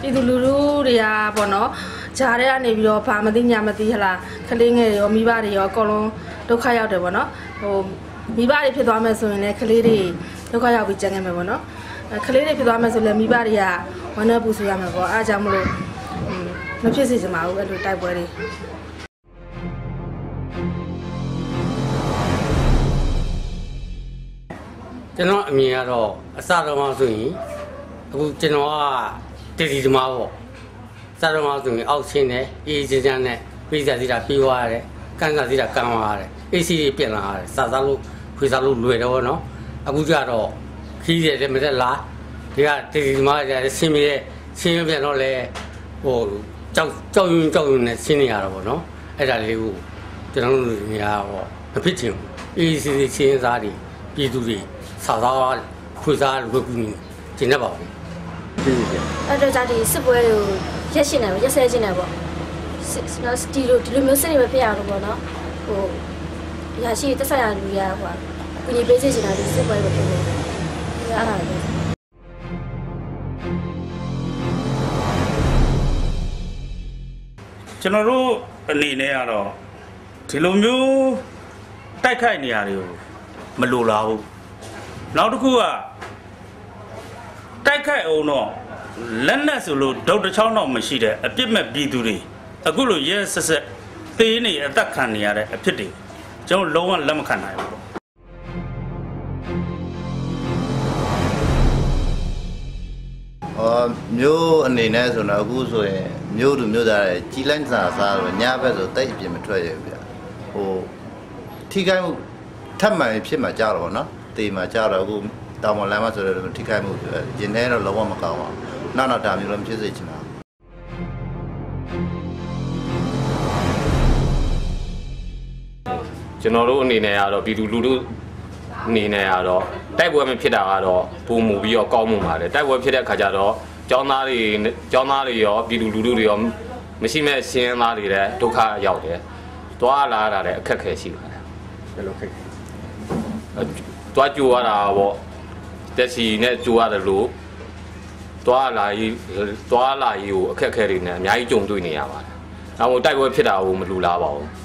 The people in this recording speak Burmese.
ပြည်သူလူထုတွေကပေါ့နော်ဂျားတဲ့ကနေပြီးတော့ဘာမသိညာမသိဟလားကလေးငယ်တွေရောမိဘတွေရောအကုန်လုံးဒုက္ခရောက်တယ်ပေါ့နော်ဟိုမိဘတွေဖြစ်သွားမယ်ဆိုရင်လည်းကလေးတွေဒုက္ခရောက်ပြီးကြံခဲ့မယ်ပေါ့နော်အဲကလေးတွေဖြစ်သွားမယ်ဆိုလည်းမိဘတွေကဝမ်းနည်းပူဆွေးရမယ်ပေါ့အားကြောင့်မလို့ဟွန်းမဖြစ်စေချင်ပါဘူးအဲ့လိုတိုက်ပွဲတွေ ကျွန်တော်အမြင်ကတော့အစတော့မှဆိုရင်အခုကျွန်တော်ကတည်တည်သမားပေါ့စတော့မှဆိုရင်အောက်ချင်းနဲ့အေးချမ်းချမ်းနဲ့ပြည်စားစီတာပြီးသွားရတယ်ကန်းစားစီတာကန်းသွားရတယ်အေးစီတွေပြင်လာရတယ်စားစားလို့ခွေစားလို့လွယ်တော့နော်အခုကျတော့ခီးတယ်လည်းမတက်လားဒီကတည်တည်သမားကြဆင်းမြဲဆင်းမြဲပြန်တော့လေဟိုကြောက်ကြောက်ရွံ့ကြောက်ရွံ့နဲ့ဆင်းနေရတာပေါ့နော်အဲ့ဒါလေးကိုကျွန်တော်တို့နေရာပေါ့မဖြစ်ချင်ဘူးအေးစီစီချင်းစားတွေ ပြည်သူတွေစားစားခွေစားလွယ်ကူနေကျင်တတ်ပါဘူးအဲ့တော့じゃဒီစစ်ပွဲကိုရက်ရှင်တယ်ရက်ဆဲခြင်းတယ်ပေါ့စစ်နော်ဒီလိုဒီလိုမျိုးစစ်နေမဖြစ်ရအောင်လို့ပေါ့နော်ဟိုရရှိတက်ဆိုင်ရလူရဟိုကူညီပေးစေချင်တာဒီစစ်ပွဲကိုဖြစ်နေတယ်အဲ့ဒါလည်းကျွန်တော်တို့အနေနဲ့ကတော့ဒီလိုမျိုးတိုက်ခိုက်နေရတယ်ကို မလိုလားဘူးနောက်တစ်ခုကတိုက်ခိုက်အောင်တော့လက်နက်ဆိုလို့ဒုတ်တစ်ချောင်းတော့မရှိတဲ့အပြစ်မဲ့ပြည်သူတွေအခုလိုရဲဆက်ဆက်သေးနေအသက်ခံနေရတဲ့အဖြစ်တွေကျွန်တော်လုံးဝလက်မခံနိုင်ဘူးပေါ့ဟောမျိုးအနေနဲ့ဆိုတော့အခုဆိုရင်မျိုးသူမျိုးသားတွေကြီးလိုက်စားစားတော့ညဘက်ဆိုတိတ်အပြင်မထွက်ရဘူးဗျဟိုထိခိုက်မှု ထပ်မှန်ဖြစ်မှကြတော့ဗောနော်တေမှကြတော့အခုတောင်မလမ်းမဆိုတော့ထိခိုက်မှုရင်ထဲတော့လုံးဝမကောင်းပါဘူးနောက်တော့ဒါမျိုးလည်းမဖြစ်စေချင်ပါဘူးကျွန်တော်တို့အနေနဲ့ကတော့ပြည်သူလူထုအနေနဲ့ကတော့တိုက်ပွဲမဖြစ်တာကတော့ပုံမူပြီးတော့ကောင်းမှုပါတယ်တိုက်ပွဲဖြစ်တဲ့ခါကျတော့ကျောင်းသားတွေကျောင်းသားတွေရောပြည်သူလူထုတွေရောမရှိမဲ့ရှင်းသားတွေလည်းဒုက္ခရောက်တယ်တွားလာတာလည်းအခက်အခဲရှိပါတယ်ဘယ်လိုခိတ် တွားကြိုရတာပေါ့တက်စီနဲ့ကြိုရတယ်လို့တွားလာရေးတွားလာရေးကိုအခက်အခဲတွေနဲ့အများကြီးကြုံတွေ့နေရပါတယ်။အဲမို့တိုက်ပွဲဖြစ်တာကိုမလူလားပါဘူး။